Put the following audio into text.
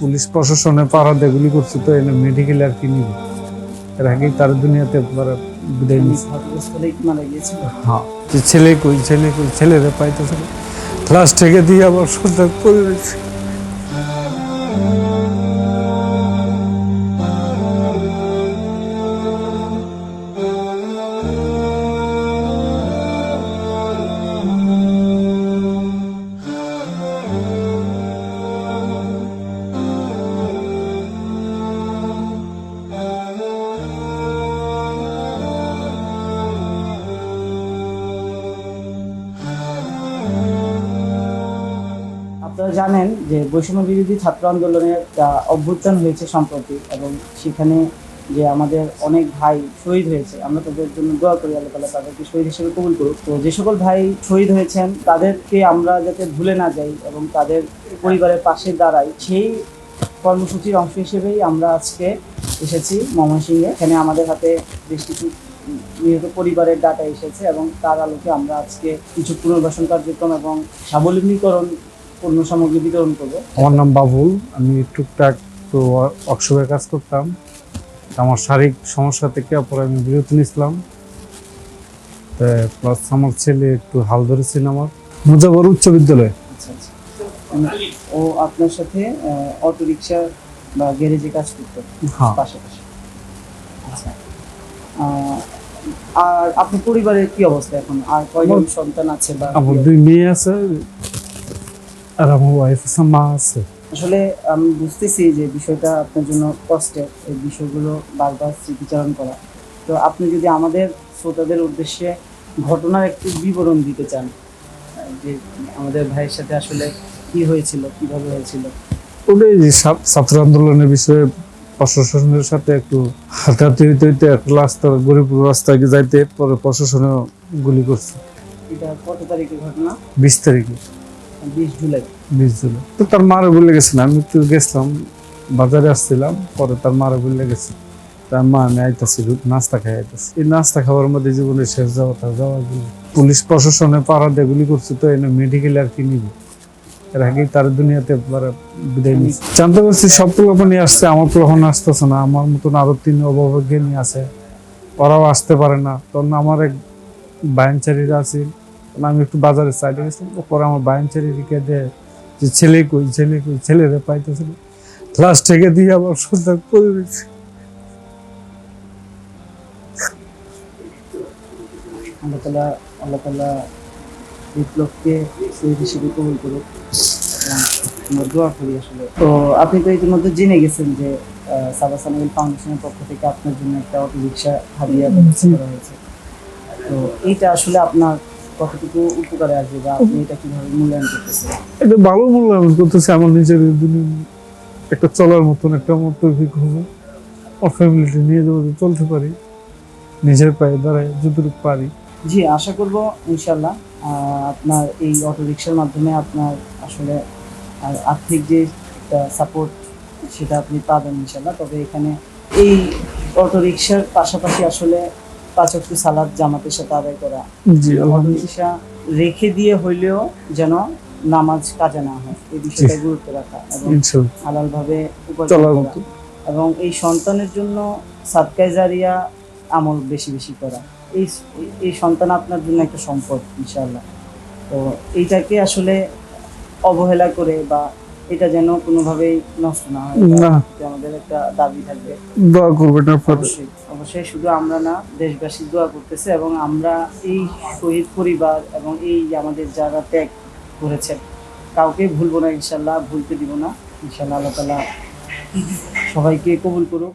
Police প্রশাসনে পাড়া দেগুলি করছে তো এনে মেডিকেল আর কি নিবে। এর আগেই তার দুনিয়াতে একবার হ্যাঁ যে ছেলে কই ছেলে কই, ছেলেরা পাইতেছে ক্লাস থেকে দিয়ে আবার সন্ধ্যা করে আপনারা জানেন যে বৈষম্য বিরোধী ছাত্র আন্দোলনের অভ্যুত্থান হয়েছে সম্প্রতি এবং সেখানে যে আমাদের অনেক ভাই শহীদ হয়েছে, আমরা তাদের জন্য দোয়া করি আল্লাহ তালা তাদেরকে শহীদ হিসেবে কবুল করুক। তো যে সকল ভাই শহীদ হয়েছেন, তাদেরকে আমরা যাতে ভুলে না যাই এবং তাদের পরিবারের পাশে দাঁড়াই, সেই কর্মসূচির অংশ হিসেবেই আমরা আজকে এসেছি ময়মনসিংহে। এখানে আমাদের হাতে বেশ কিছু নিহত পরিবারের ডাটা এসেছে এবং তার আলোকে আমরা আজকে কিছু পুনর্বাসন কার্যক্রম এবং স্বাবলম্বীকরণ পণ্য সামগ্রী বিতরণ করব। আমার নাম বাবুল আমি টুকটাক তো ওয়ার্কশপে কাজ করতাম। আমার শারীরিক সমস্যা থেকে পরে আমি বিরতি নিয়েছিলাম। প্লাস আমার ছেলে একটু হাল ধরেছিল আমার। মুজাবর উচ্চ বিদ্যালয়। আচ্ছা আচ্ছা। ও আপনার সাথে অটো রিক্সা বা গ্যারেজে কাজ করতো। হ্যাঁ। পাশাপাশি। আচ্ছা। আর আপনার পরিবারের কি অবস্থা এখন? আর কয়জন সন্তান আছে বা আমার দুই মেয়ে আছে আর আমার ওয়াইফ আছে মা আছে। আসলে আমি বুঝতেছি যে বিষয়টা আপনার জন্য কষ্টের এই বিষয়গুলো বারবার স্মৃতিচারণ করা। তো আপনি যদি আমাদের শ্রোতাদের উদ্দেশ্যে ঘটনার একটু বিবরণ দিতে চান যে আমাদের ভাইয়ের সাথে আসলে কি হয়েছিল কীভাবে হয়েছিল? ওটাই যে ছাত্র- আন্দোলনের বিষয়ে প্রশাসনের সাথে একটু হাতাহাতি হইতে হইতে একটা রাস্তা গরিবপুর রাস্তায় যাইতে পরে প্রশাসনে গুলি করছে। এটা কত তারিখের ঘটনা? বিশ তারিখে। বিশ জুলাই। বিশ জুলাই। তো তার মারে বলে গেছে না আমি একটু গেছিলাম, বাজারে আসছিলাম, পরে তার মারে বলে গেছে। তার মা, আমি আইতাছি, নাস্তা খাই আইতাছি। এই নাস্তা খাওয়ার মধ্যে জীবনের শেষ যাওয়া তার যাওয়া গুলি পুলিশ প্রশাসনে পাড়া দেগুলি করছে তো, এনে মেডিকেল আর কি নিবি? এর আগেই তার দুনিয়াতে বিদায় নিচ্ছে জানতে পারছি, সব পোলাপানি আসছে, আমার পোলাপানি আসতেছে না। আমার মতন আরও তিন অভাবজ্ঞানী আছে। ওরাও আসতে পারে না। তখন আমার এক বায়ানচারীরা আছে আমি একটু বাজারে সাইডে গেছিলাম পরে আমার বায়ানচারি রেখে দেয় যে ছেলে কই ছেলে কই ছেলেরা পাইতেছে না ক্লাস থেকে দিয়ে আবার সন্ধ্যা করে দিচ্ছে আল্লাহ তালা আল্লাহ তালা বিপ্লবকে শহীদ হিসেবে কবুল করুক। আমরা দোয়া করি আসলে। তো আপনি তো ইতিমধ্যে জেনে গেছেন যে সাবা ফাউন্ডেশনের পক্ষ থেকে আপনার জন্য একটা অটো রিক্সা হয়েছে। তো এইটা আসলে আপনার কতটুকু উপকারে আসবে বা আপনি এটা কীভাবে মূল্যায়ন করতেছেন? এটা ভালো মূল্যায়ন করতেছে আমার নিজের একটা চলার মতন একটা তৌফিক হবে। আমার ফ্যামিলিটা নিয়ে যাব চলতে পারি। নিজের পায়ে দাঁড়ায় যতটুকু পারি। জি আশা করব ইনশাল্লাহ আপনার এই অটো রিক্সার মাধ্যমে আপনার আসলে আর আর্থিক যে সাপোর্ট সেটা আপনি পাবেন ইনশাল্লাহ তবে এখানে এই অটো রিক্সার পাশাপাশি আসলে পাঁচক্তি সালাদ জামাতের সাথে আদায় করা। জি আলহামদুলিল্লাহ। রেখে দিয়ে হইলেও যেন নামাজ কাজে না হয়। এই বিষয়টা গুরুত্ব রাখা এবং ইনশাল্লাহ করা। মতো। এবং এই সন্তানের জন্য সাদকায় জারিয়া আমল বেশি বেশি করা। এই এই সন্তান আপনার জন্য একটা সম্পদ ইনশাআল্লাহ। তো এইটাকে আসলে অবহেলা করে বা এটা যেন কোনোভাবেই নষ্ট না হয় আমাদের একটা দাবি থাকবে। দোয়া করবেন আপনার। অবশ্যই। অবশ্যই শুধু আমরা না, দেশবাসী দোয়া করতেছে এবং আমরা এই শহীদ পরিবার এবং এই আমাদের যারা ত্যাগ করেছেন, কাউকে ভুলবো না ইনশাল্লাহ, ভুলতে দিব না। ইনশাল্লাহ আল্লাহ তালা সবাইকে কবুল করুক।